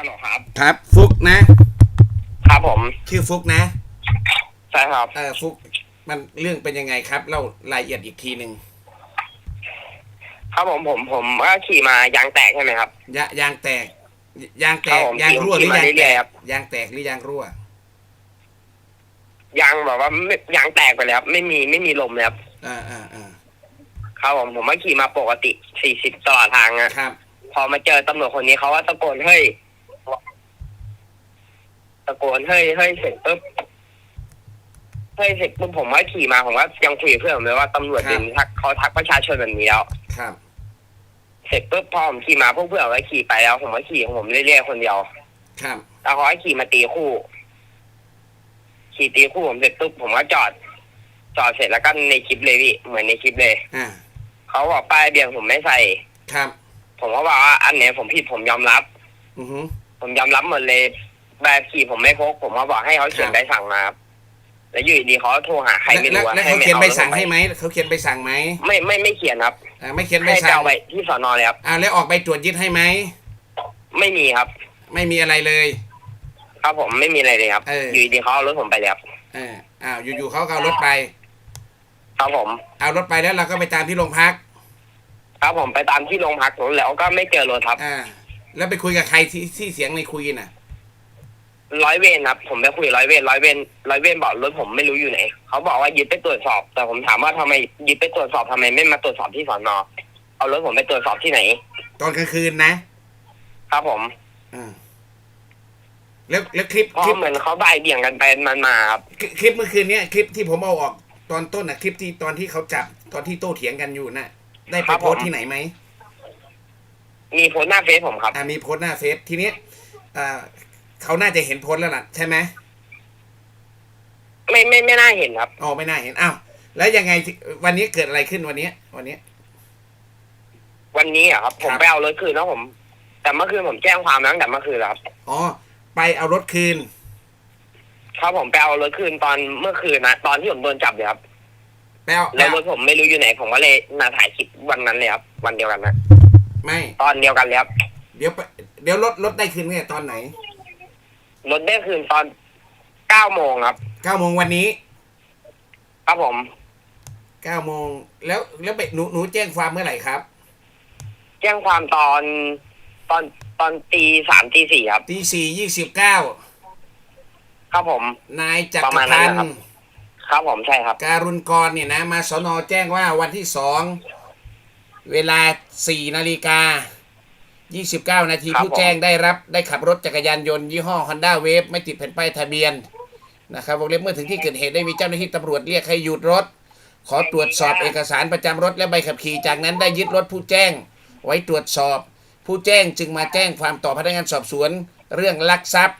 ฮัลโหลครับ ครับ ฟุกนะ ครับผม ชื่อฟุกนะใช่ครับ เออฟุก มันเรื่องเป็นยังไงครับเล่ารายละเอียดอีกทีหนึ่งครับผมผมผมก็ขี่มายางแตกใช่ไหมครับยายางแตก ยางแตครักบผมยางรั่วหรือยางขี่มาแตเรื่อยกๆครับยางแตกหรือยางรั่วยางแบบว่าไม่ยางแตกไปเลยครับไม่มีไม่มีลมเลยครับอ่าอ่าอ่าครับผมผมก็ขี่มาปกติสี่สิบตลอดทางอะครับ พอมาเจอตำรวจคนนี้เขาว่าตะโกนเฮ้ย ตะโกนเฮ้ยเฮ้ยเสร็จปุ๊บเฮ้ยเสร็จปุ๊บผมว่าขี่มาผมว่ายังคุยกับเพื่อนผมเลยว่าตำรวจเป็นทักเขาทักประชาชนแบบนี้แล้วครับเสร็จปุ๊บพอผมขี่มาพวกเพื่อนก็ขี่ไปแล้ว ผมก็ขี่ของผมเรื่อยๆคนเดียวครับแล้วเขาให้ขี่มาตีคู่ ขี่ตีคู่ผมเสร็จปุ๊บผมก็จอด จอดเสร็จแล้วก็ในคลิปเลยพี่เหมือนในคลิปเลยอ่าเขาบอกป้ายทะเบียนผมไม่ใส่ ครับ ผมก็บอกว่าอันไหนผมผิดผมยอมรับ อือฮึผมยอมรับหมดเลย แบบขี่ผมไม่พกผมก็บอกให้เขาเขียนครับใบสั่งมาครับแล้วอยู่ดีๆเขาก็โทรหาใครไม่แล้วรู้อะแล้วให้เขาไม่เขียนเอาใบรถสั่งผมไปให้ไหมเขาเขียนใบสั่งไหมไม่ไม่ไม่เขียนครับอ่าไม่เขียนใบให้ไปสั่งเอาไปที่สอนอเลยครับ อ่าแล้วออกใบตรวจยึดให้ไหมไม่มีครับ ไม่มีอะไรเลย ครับผมไม่มีอะไรเลยครับ เอออ อยู่ดีๆเขาเอารถผมไปเลยครับเอออ้าวอยู่ๆเขาก็เอารถไป ครับผม เอารถไปแล้วเราก็ไปตามที่โรงพัก ครับผมไปตามที่โรงพักแล้วก็ไม่เจอรถครับ อ่า แล้วไปคุยกับใครที่ที่เสียงในคุยน่ะ ร้อยเวรครับผมไปคุยร้อยเวรร้อยเวรร้อยเวรบอกรถผมไม่รู้อยู่ไหนเขาบอกว่ายึดไปตรวจสอบ แต่ผมถามว่าทำไมยึดไปตรวจสอบทำไมไม่มาตรวจสอบที่สอนอเอารถผมไปตรวจสอบที่ไหน ตอนกลางคืนนะครับผมอ่าแล้วแล้วคลิปเพราะคลิปเหมือนเขาบ่ายเบี่ยงกันไปมันมาครับคลิปคลิปเมื่อคืนเนี้ยคลิปที่ผมเอาออกตอนต้นน่ะคลิปที่ตอนที่เขาจับตอนที่โต้เถียงกันอยู่น่ะ ได้ไปโพสต์ที่ไหนไหม มีโพสต์หน้าเฟซผมครับ อ่ามีโพสต์หน้าเฟซทีเนี้ยอ่า เขาน่าจะเห็นโพสต์แล้วล่ะ ใช่ไหมไม่ไม่ไม่น่าเห็นครับ อ๋อไม่น่าเห็นอ้าวแล้วยังไงที่วันนี้เกิดอะไรขึ้นวันนี้ วันนี้ วันนี้อะครับ ผมครับไปเอารถคืนแล้วผม แต่เมื่อคืนผมแจ้งความแล้วตั้งแต่เมื่อคืนแล้วครับ อ๋อ ไปเอารถคืนครับผมไปเอารถคืนตอนเมื่อคืนนะตอนที่ผมโดนจับเลยครับไปเอาไปแล้วรเอาถผมไม่รู้อยู่ไหน ผมก็เลยมาถ่ายคลิปวันนั้นเลยครับ วันเดียวกันนะไม่ ตอนเดียวกันเลยครับ เดี๋ยวไปเดี๋ยวรถรถได้คืนเนี่ยตอนไหน รถได้คืนตอนเก้าโมงครับ เก้าโมงวันนี้ครับผมเก้าโมงแล้วแล้วไปหนูหนูแจ้งความเมื่อไหร่ครับ แจ้งความตอนตอนตอนตีสามตีสี่ครับ ตีสี่ยี่สิบเก้าครับผม นายจักปรระมาณนั้พันนนะครับธ์ครับผมใช่ครับ การุณกรเนี่ยนะ มาสนอแจ้งว่าวันที่สองเวลาสี่นาฬิกา ยี่สิบเก้านาทีครับผู้แจ้งได้รับได้ขับรถจักรยานยนต์ยี่ห้อ Honda Wave ไม่ติดแผ่นป้ายทะเบียนนะครับวงเล็บเมื่อถึงที่เกิดเหตุได้มีเจ้าหน้าที่ตำรวจเรียกให้หยุดรถ ขอตรวจสอบเอกสารประจำรถและใบขับขี่จากนั้นได้ยึดรถผู้แจ้ง ไว้ตรวจสอบ ผู้แจ้งจึงมาแจ้งความต่อพนักงานสอบสวน เรื่องลักทรัพย์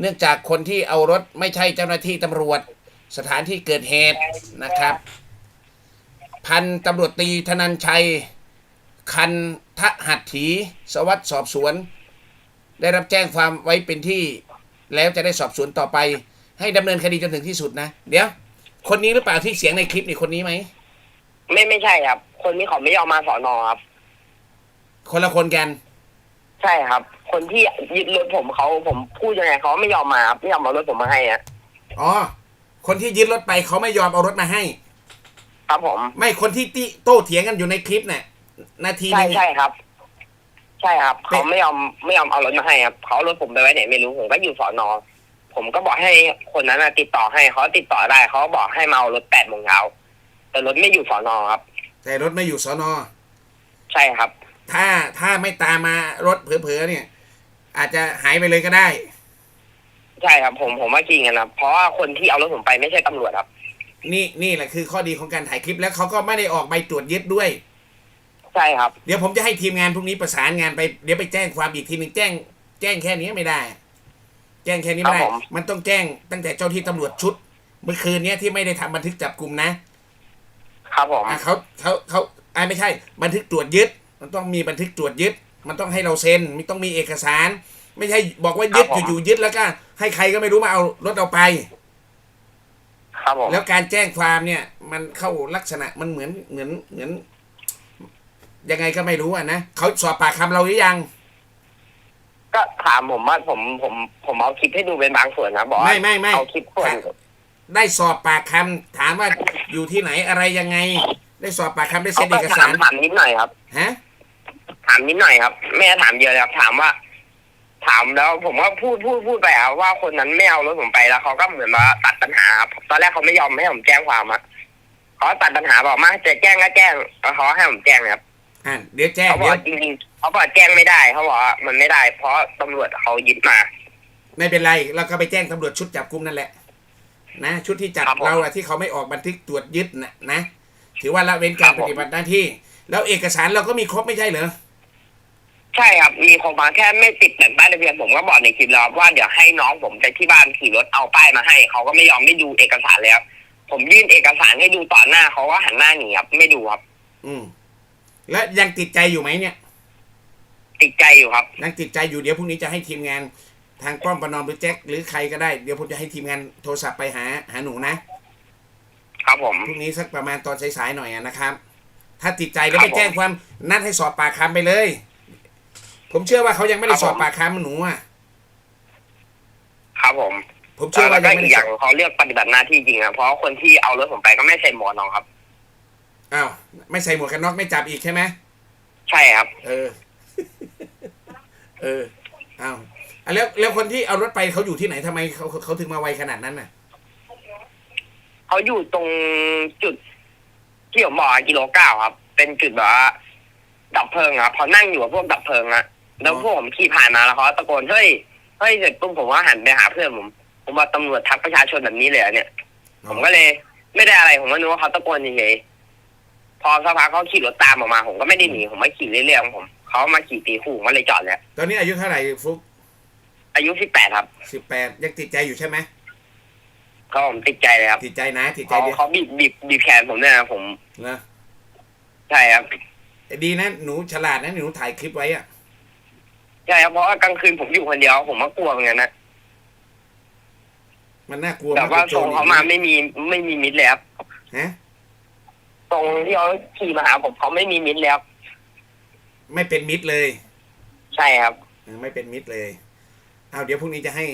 เนื่องจากคนที่เอารถไม่ใช่เจ้าหน้าที่ตำรวจ สถานที่เกิดเหตุนะครับ พันตำรวจตรีธนันชัย คันทหัตถี สวัสดสอบสวน ได้รับแจ้งความไว้เป็นที่ แล้วจะได้สอบสวนต่อไป ให้ดำเนินคดีจนถึงที่สุดนะ เดี๋ยว คนนี้หรือเปล่าที่เสียงในคลิปนี่คนนี้ไหม ไม่ไม่ใช่ครับ คนนี้เขาไม่ยอมมาสอนอครับ คนละคนกัน ใช่ครับ คนที่ยึดรถผมเขาผมพูดยังไงเขาไม่ยอมมาครับไม่ยอมเอารถผมมาให้อะอ๋อ คนที่ยึดรถไปเขาไม่ยอมเอารถมาให้ ครับผม ไม่คนที่ติโต้เถียงกันอยู่ในคลิปเนี่ย นาทีหใช่นึงใช่ครับ ใช่ครับเป็นเขาไม่ยอมไม่ยอมเอารถมาให้ครับเขาเอารถผมไปไว้ไหนไม่รู้ผมก็อยู่สอนอผมก็บอกให้คนนั้นนะติดต่อให้เขาติดต่อได้เขาบอกให้มาเอารถแปดโมงเช้าแต่รถไม่อยู่สอนอครับ แต่รถไม่อยู่สอนอ ใช่ครับ ถ้าถ้าไม่ตามมารถเผลอๆเนี่ย อาจจะหายไปเลยก็ได้ ใช่ครับ ผมผมว่าจริงอะนะเพราะว่าคนที่เอารถผมไปไม่ใช่ตำรวจครับ นี่นี่แหละคือข้อดีของการถ่ายคลิปแล้วเขาก็ไม่ได้ออกใบตรวจยึดด้วย ใช่ครับ เดี๋ยวผมจะให้ทีมงานพรุ่งนี้ประสานงานไปเดี๋ยวไปแจ้งความอีกทีหนึ่งแจ้ง แจ้งแค่นี้ไม่ได้ แจ้งแค่นี้ไม่ได้ ครับผม มันต้องแจ้งตั้งแต่เจ้าที่ตำรวจชุด เมื่อคืนเนี้ยที่ไม่ได้ทำบันทึกจับกลุ่มนะครับผม อะเขาเขาเขาอ่าไม่ใช่ บันทึกตรวจยึด มันต้องมีบันทึกตรวจยึด มันต้องให้เราเซ็นมันต้องมีเอกสาร ไม่ใช่บอกว่ายึดอยู่ๆยึดแล้วก็ให้ใครก็ไม่รู้มาเอารถเราไป ครับผมแล้วการแจ้งความเนี่ยมันเข้าลักษณะมันเหมือนเหมือนเหมือน ยังไงก็ไม่รู้อะนะเขาสอบปากคำเราหรือยัง ก็ถามผมว่าผมผมผมเอาคลิปให้ดูเป็นบางส่วนนะบอกว่าไม่ไม่ไม่ เอาคลิปส่วนได้สอบปากคำถามว่าอยู่ที่ไหนอะไรยังไง ได้สอบปากคำได้เซ็นเอกถาสามรถามนิดหน่อยครับ ฮะ ถามนิดหน่อยครับไม่ได้ถามเยอะเลยครับถามว่า ถามแล้วผมก็พูดพูดพูดไปอะว่าคนนั้นไม่เอารถผมไปแล้วเขาก็เหมือนว่าตัดปัญหาครับตอนแรกเขาไม่ยอมให้ผมแจ้งความอะเขาตัดปัญหาบอกมาจะแจ้งก็แจ้งแล้วเขาให้ผมแจ้งครับ อ่าเดี๋ยวแจ้งเขาบอเดี๋ยวกจริงๆเขาบอกแจ้งไม่ได้เขาบอกว่ามันไม่ได้ เพราะตำรวจเขายึดมา ไม่เป็นไรเราก็ไปแจ้งตำรวจชุดจับกุมนั่นแหละ นะ ชุดที่จับครับผมเราอะที่เขาไม่ออกบันทึกตรวจยึดนะนะ ถือว่าละเว้นการครับปผม ฏิบัติหน้าที่ แล้วเอกสารเราก็มีครบไม่ใช่เหรอใช่ครับ มีคนมาแค่ไม่ติดแผ่นป้ายทะเบียนผมก็บอกในคลิปแล้วว่าเดี๋ยวให้น้องผมไปที่บ้านขี่รถเอาป้ายมาให้เขาก็ไม่ยอมไม่ดูเอกสารแล้ว ผมยื่นเอกสารให้ดูต่อหน้าเขาก็หันหน้าหนีครับไม่ดูครับ อืม แล้วยังติดใจอยู่ไหมเนี่ย ติดใจอยู่ครับ ยังติดใจอยู่เดี๋ยวพรุ่งนี้จะให้ทีมงาน ทางป้อมประนอมหรือแจ็คหรือใครก็ได้ เดี๋ยวผมจะให้ทีมงานโทรศัพท์ไปหาหาหนูนะ ครับผม พรุ่งนี้สักประมาณตอนสายๆหน่อยอะนะครับ ถ้าติดใจแล้วครัไปบผม แจ้งความนัดให้สอบปากคำไปเลย ผมเชื่อว่าเขายังไม่ได้ครับสผมอบปากคำหนูอะ ครับผมผมเชื่อแล้ว่าวก็ยังไม่อีกได้อสย่าองบเขาเลือกปฏิบัติหน้าที่จริงนะเพราะคนที่เอารถผมไปก็ไม่ใส่หมวกนอกครับ อ้าวไม่ใส่หมวกกันน็อกไม่จับอีกใช่ไหมใช่ครับ เออ เอออ้าวอะแล้วแล้วคนที่เอารถไปเขาอยู่ที่ไหนทำไมเขาเขาถึงมาไวขนาดนั้นน่ะ เขาอยู่ตรงจุดที่ผมบอกอะกิโลเก้าครับ เป็นจุดแบบว่าดับเพลิงครับเขานั่งอยู่กับพวกดับเพลิงอะแล้วพวกผมขี่ผ่านมาแล้วเขาตะโกนเฮ้ยเฮ้ยเสร็จปุ๊บผมก็หันไปหาเพื่อนผม ผมว่าตำรวจทักประชาชนแบบนี้เลยเหรอเนี่ย ผมก็เลย ไม่ได้อะไรผมก็นึกว่าเขาตะโกนเฉยๆ พอสักพักเขาขี่รถตามออกมา ผมก็ไม่ได้หนีผมไม่ขี่เรื่อยๆของผมเขามาขี่ตีคู่ผมก็เลยจอดแล้วตอนนี้อายุเท่าไหร่ฟุกอายุสิบแปดครับสิบแปดยังติดใจอยู่ใช่ไหมก็ผมติดใจเลยครับติดใจนะติดใจเขาเดียวเขาบีบบีบบีบแขนผมเนี่ยนะผมนะใช่ครับดีนะหนูฉลาดนะหนูถ่ายคลิปไว้อะใช่ครับเพราะว่ากลางคืนผมอยู่คนเดียวผมก็กลัวเหมือนกันนะมันน่ากลัวแต่มากว่ากับโจทรงรเขามาไม่มีไม่มีมิดเลยครับฮะ ตรงที่เขาขี่มาหาผมเขาไม่มีมิดแล้ว ไม่เป็นมิตรเลย ใช่ครับเออไม่เป็นมิตรเลย เอาเดี๋ยวพรุ่งนี้จะให้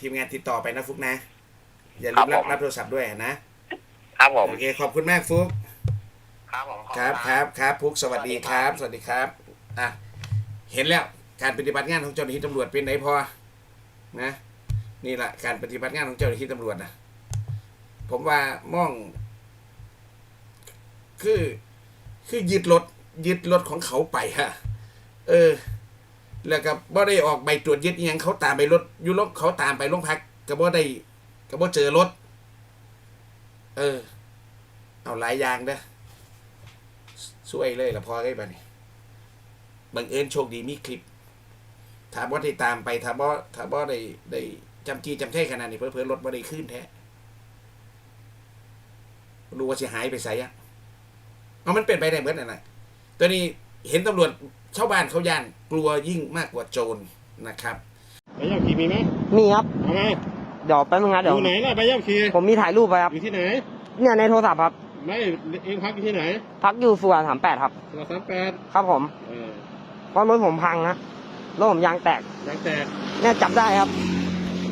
ทีมงานติดต่อไปนะฟุกนะ อย่าลืมครัรับบผมรับโทรศัพท์ด้วยนะครับผมโอเคขอบคุณมากฟุกครับผมครับครับครับพุกสวัสดีครับ สวัสดีครับ อะ เห็นแล้วการปฏิบัติงานของเจ้าหน้าที่ตำรวจเป็นไหนพอ นะ นี่แหละการปฏิบัติงานของเจ้าหน้าที่ตำรวจนะผมว่ามอง คือ คือยึดรถยึดรถของเขาไปฮะ เออ แล้วก็บ่ได้ออกใบตรวจยึดยังเขาตามไปรถยุรถเขาตามไปโรงพักก็บ่ได้ก็บ่เจอรถ เออ เอาหลายอย่างเด้อสวยเลยละพอได้ปะนี่บังเอิญโชคดีมีคลิป ถามว่าได้ตามไปถามว่าถามว่าได้ได้จำจีจำแท่ขนาดนี้เพื่อเพื่อรถบ่ได้ขึ้นแท้รู้ว่าจะหายไปไสอะ เอามันเป็นไปได้เหมือนอะไรตัวนี้เห็นตำรวจชาวบ้านเขาย่านกลัวยิ่งมากกว่าโจรนะครับใบขับขี่มีไหมมีครับเอาไงเดี๋ยวแป๊บนึงนะอเดี๋ยวยู่ไหนล่ะใบขับขี่ผมมีถ่ายรูปไปครับ อยู่ที่ไหน เนี่ยในโทรศัพท์ครับ ไม่เองพักอยู่ที่ไหนพักอยู่สุวรรณสามแปดครับตัวสามแปดครับผมเออเพราะรถผมพังนะรถผมยางแตกยางแตกเนี่ยจับได้ครับ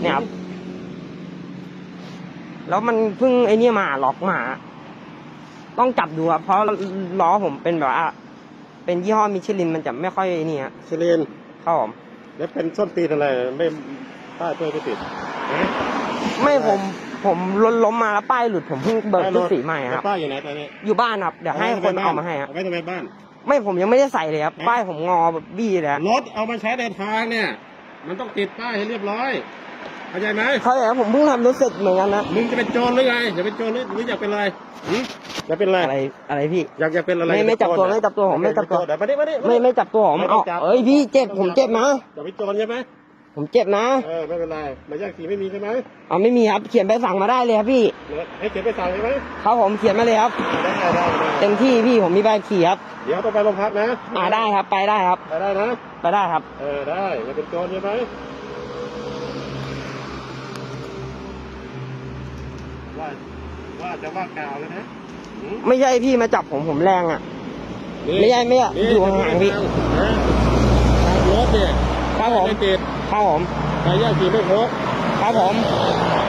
เนี่ยครับ แล้วมันเพิ่งไอ้เนี่ยมาล็อกมา ต้องจับดูครับเพราะล้อผมเป็นแบบว่าเป็นยี่ห้อมิชลินมันจะไม่ค่อยนี่ฮะซิลีนครับผมแล้วเป็นส้นตีนอะไรไม่ป้ายเพื่อไม่ติดฮะไม่ผมผมล้มล้มมาแล้วป้ายหลุดผมเพิ่งเบิกชุดสีใหม่ครับป้ายอยู่ไหนตอนนี้อยู่บ้านครับเดี๋ยวให้คนเอามาให้ครับ เอาไว้ทำไมบ้าน ไม่ผมยังไม่ได้ใส่เลยครับฮะป้ายผมงอแบบบี้เลยครับ รถเอามาใช้ในทางเนี่ย มันต้องติดป้ายให้เรียบร้อย เข้าใจไหมเขาแต่ผมเพิ่งทำรถเสร็จเหมือนกันนะมึงจะเป็นโจรหรือไงอย่าเป็นโจรหรือหรืออยากเป็นอะไรหึอยากเป็นอะไรอะไรอะไรพี่ อยากอยากเป็นอะไรไม่ไม่จับตัวไม่จับตัวผมไม่จับตัวเดี๋ยวมาดิมาดิไม่ไม่จับตัวผมไม่ต้เอาองจับ เอ้ยพี่เจ็บผมเจ็บนะ อย่าเป็นโจรใช่ไหมผมเจ็บนะเออไม่เป็นไรใบขับขี่ไม่มีใช่ไหมเอาไม่มีครับเขียนใบสั่งมาได้เลยครับพี่ให้เขียนไปสั่งใช่ไหมครับผมเขียนมาเลยครับได้ได้ได้เต็มที่พี่ผมมีใบขับขี่ครับเดี๋ยวต้องไปโรงพักนะอ่าได้ครับไปได้ครับไปได้นะ ไปได้ครับ เออได้อย่าเป็นโจรใช่ไหมว่า ว่าจะว่ากล่าวแล้วนะหืมไม่ใช่พี่มาจับผมผมแรงอะ ไม่ใช่ไม่ใช่นี่อยู่ห่างๆพี่นะทางรถเนี่ยครับผมไม่ติดครับผมใบย่าขี่ไม่พกครับผม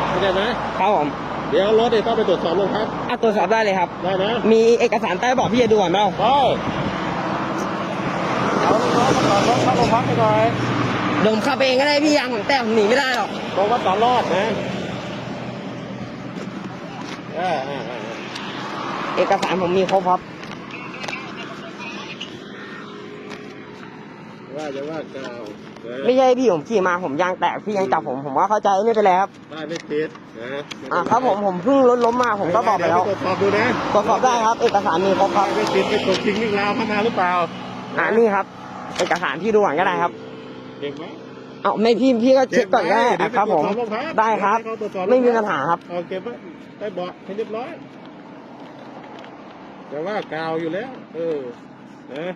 เข้าใจไหมครับผมเดี๋ยวรถเนี่ยต้องไปตรวจสอบโรงพักอะตรวจสอบได้เลยครับได้นะมีเอกสารใต้เบอกพี่จะดูก่อนเปล่าได้เอาลูกน้องมาจอดรถเข้าโรงพักไปหน่อยเดี๋ยวผมขับเองก็ได้พี่ยังผมแต่ผมหนีไม่ได้หรอกตรงวัดสารรอดนะ เออเออเออเอกสารผมมีครบครับว่าจะว่าเกล่าวนะไม่ใช่พี่ผมขี่มาผมยางแตกพี่ยังจับผมผมว่าเข้าใจไม่เป็นไรครับได้ไม่ติดนะอะครับผมผมเพิ่งรถล้มมาผมก็บอกไปแล้วเดี๋ยตรวจสอบดูนะตรวจสอบได้ครับ เอกสารมีครบครับไม่ติดไปตรวจจริงวิ่งราวเข้ามาหรือเปล่าอ่านี่ครับ เอกสารที่ดูก่อนก็ได้ครับเด็กไหม เอาไม่พี่พี่ก็เช็คก่อนก็ได้เดี๋ยวครับ ผมไปตวจสอโงพักได้ครับเดี๋ยวปตวจสอบโรงพักไม่มีปัญหาครับ เอาเก็บไว้ไปเบาะให้เรียบร้อยแต่ว่ากาวอยู่แล้ว เออนะ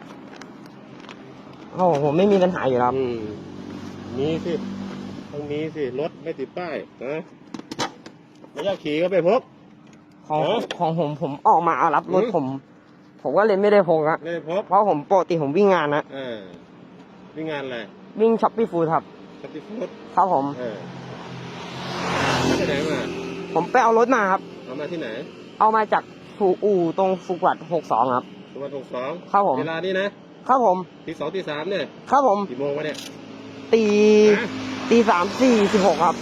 โอ้โหผมไม่มีปัญหาอยู่แล้วครับอืมมีสิต้องมีสิรถไม่ติดป้ายนะไม่อยากขี่ก็ไปพก ของเออของผมผมออกมาเอารับรถอืม ผม ผมก็เลยไม่ได้พกอะไม่ได้พกเพราะผมปกติผมวิ่งงานนะเออวิ่งงานอะไร วิ่งช็อปปี้ฟู้ดครับ สติฟูดครับผม เออไปไหนมาผมไปเอารถมาครับ เอามาที่ไหนเอามาจากฟูอู่ตรงฟูกัดหกสองครับตัววันหกสองครับผม เวลานี้นะครับผมที่สองที่สามเนี่ยครับผมกี่โมงวะเนี่ยตีฮะ ตีสามสี่สิบหกครับ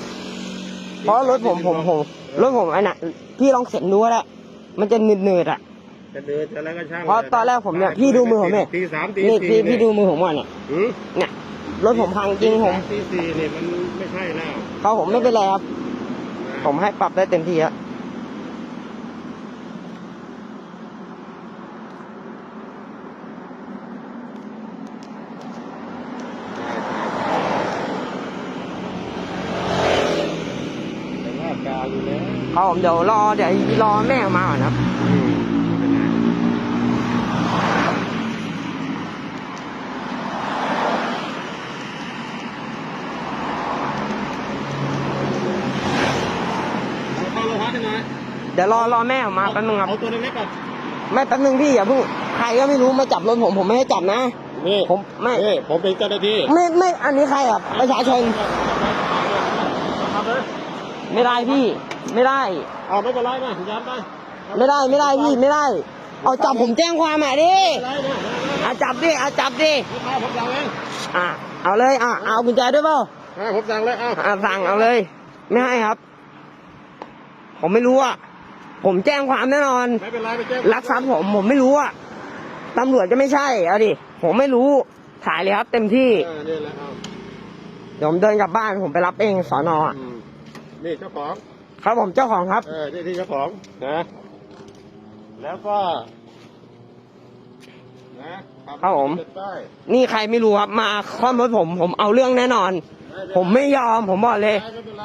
เพราะรถผมผมผมรถผมไอ้น่ะพี่ลองเข็นดูก็ได้มันจะหนืดๆอะ จะเดินจะอะไรก็ช่างเพราะตอนแรกผมเนี่ยพี่ดูมือผมเนี่ย ตีสามตีนี่สี่พี่พี่เนี่ยดูมือผมก่อนเนี่ย หือเนี่ย รถผมพังจริงผมตีสี่เนี่ยมันไม่ใช่แล้วเขาผมไม่เป็นไรครับ ผมให้ปรับได้เต็มที่ครับแต่ว่ากาวอยู่แล้วเขาผมเดี๋ยวรอเดี๋ยวรอแม่มาก่อนครับ อืมไม่เป็นไรเอาเข้าโรงพักให้หน่อย เดี๋ยวรอรอแม่ออกมาแป๊บนึงครับเอาตัวเล็กๆก่อนไม่แป๊บนึงพี่อย่าเพิ่งใครก็ไม่รู้มาจับรถผมผมไม่ให้จับนะ นี่ผมไม่ นี่ผมเป็นเจ้าหน้าที่ไม่ไม่อันนี้ใครครับประชาชนทำเลยไม่ได้พี่ ไม่ได้ เอาไม่เป็นไรนะย้ำไปไม่ได้ไม่ได้พี่ไม่ได้ เอาจับผมแจ้งความอะดิไม่เป็นไรนะอาจับดิอาจับดิไม่พาผมสั่งเลยอะเอาเลยอะเอากุญแจด้วยเปล่าอ่าผมสั่งเลยเอาอะสั่งเอาเลย ไม่ให้ครับ ผมไม่รู้อะ ผมแจ้งความแน่นอน ไม่เป็นไรไปแจ้งรักทรัพย์ผมผมไม่รู้อะตำรวจจะไม่ใช่ เอาดิ ผมไม่รู้ ถ่ายเลยครับ เต็มที่ เออนี่แหละเอาเดี๋ยวผมเดินกลับบ้านผมไปรับเองสอนอะอืมนี่เจ้าของ ครับผมเจ้าของครับ เออนี่ที่เจ้าของนะ แล้วก็ นะครับผมติดป้ายนี่ใครไม่รู้ครับมาคล่อมรถผม ผมเอาเรื่องแน่นอน ผมไม่ยอมผมบอกเลย ไม่เป็นไร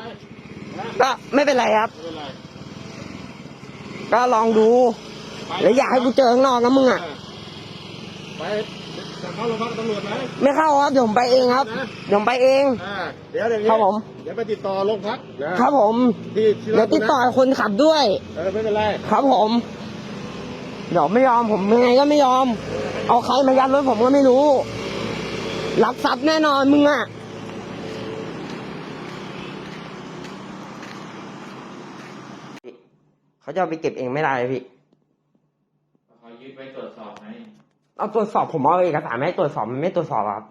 นะก็ไม่เป็นไรครับ ไม่เป็นไร ก็ลองดูไปแล้วอยากให้กูเจอข้างนอกนะมึงอะ ไปจะเข้าโรงพักตำรวจไหมไม่เข้าครับเดี๋ยวผมไปเองครับเดี๋ยวผมไปเอง อ่าเดี๋ยวเดี๋ยวนี้ครับผม เดี๋ยวไปติดต่อโรงพักนะครับผมที่ที่เดี๋ยวติดต่อคนขับด้วย เออไม่เป็นไรครับผม เดี๋ยวไม่ยอมผมยังไงก็ไม่ยอม เอาใครมายัดรถผมก็ไม่รู้ รับทรัพย์แน่นอนมึงอะ เขาจะเอาไปเก็บเองไม่ได้เลยพี่เขายึดไว้ตรวจสอบไหมเอาตรวจสอบผมเอาเอกสารไม่ให้ตรวจสอบมันไม่ตรวจสอบอะครับ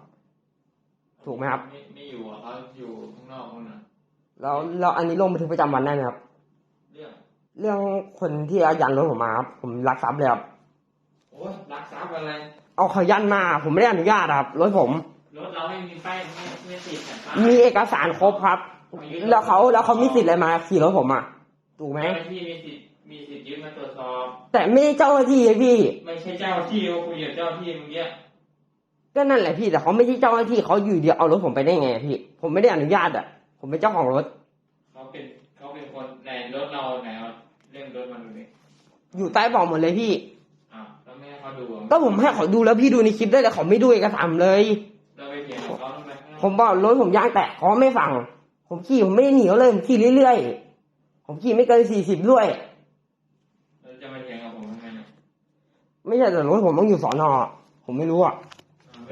ถูกไหมครับ ไม่ไม่อยู่อะเขาอยู่ข้างนอกนู่นน่ะแล้วแล้วอันนี้ลงบันทึกประจำวันได้ไหมครับ เรื่องเรื่องคนที่เอายันรถผมมาครับผมรักทรัพย์เลยครับโอ้ยรักทรัพย์อะไรเอาเขายันมา ผมไม่ได้อนุญาตครับรถผม รถเราไม่มีป้ายไม่ไม่ติดแผ่นป้ายมีเอกสารครบครับแล้วเขาแล้วเขามีสิทธิ์อะไรมาขี่รถผมอะ ถูกไหมเจ้าหน้าที่มีสิทธิ์มีสิทธิ์ยึดมาตรวจสอบ แต่ไม่ใช่เจ้าหน้าที่ไงพี่ ไม่ใช่เจ้าที่เขาคุยกับเจ้าที่เมื่อกี้ก็นั่นแหละพี่แต่เขาไม่ใช่เจ้าหน้าที่เขาอยู่เดียวเอารถผมไปได้ไงพี่ ผมไม่ได้อนุญาตอะ ผมเป็นเจ้าของรถ เขาเป็นเขาเป็นคนไหนรถเราไหนเอาเรื่องรถมาดูดิอยู่ใต้เบอกหมดเลยพี่ อ้าวแล้วไม่ให้เขาดูอะก็ผมให้เขาดูแล้วพี่ดูในคลิปได้แต่เขาไม่ดูเอกสารเลย เราไปเถียงกับเขาทำไมผมบอกรถผมยางแตกเขาไม่ฟัง ผมขี่ผมไม่ได้หนีเขาเลยผมขี่เรื่อยๆ ผมขี่ไม่เกินสี่สิบด้วยเราจะมาเถียงกับผมทำไมเนี่ยไม่ใช่แต่รถผมต้องอยู่สอนอผมไม่รู้อะ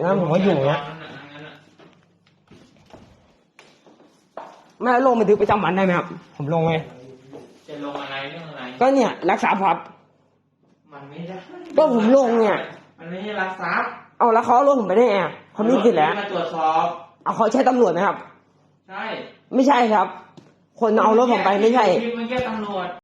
งั้นผมก็อยู่นะงั้นน่ะงั้นน่ะไม่ลงบันทึกประจำวันได้ไหมครับ ผมลงเลย จะลงอะไรเรื่องอะไร ก็เนี่ย รักษาทรัพย์มันไม่ได้ก็ผมลงเนี่ย มันไม่ใช่รักทรัพย์เอาแล้วเขาเอารถผมไปได้ไงอะเขามีสิทธิ์แล้ว มาตรวจสอบ เอาเขาใช้ตำรวจไหมครับ ใช่ ไม่ใช่ครับ คนเอารถผมไปไม่ใช่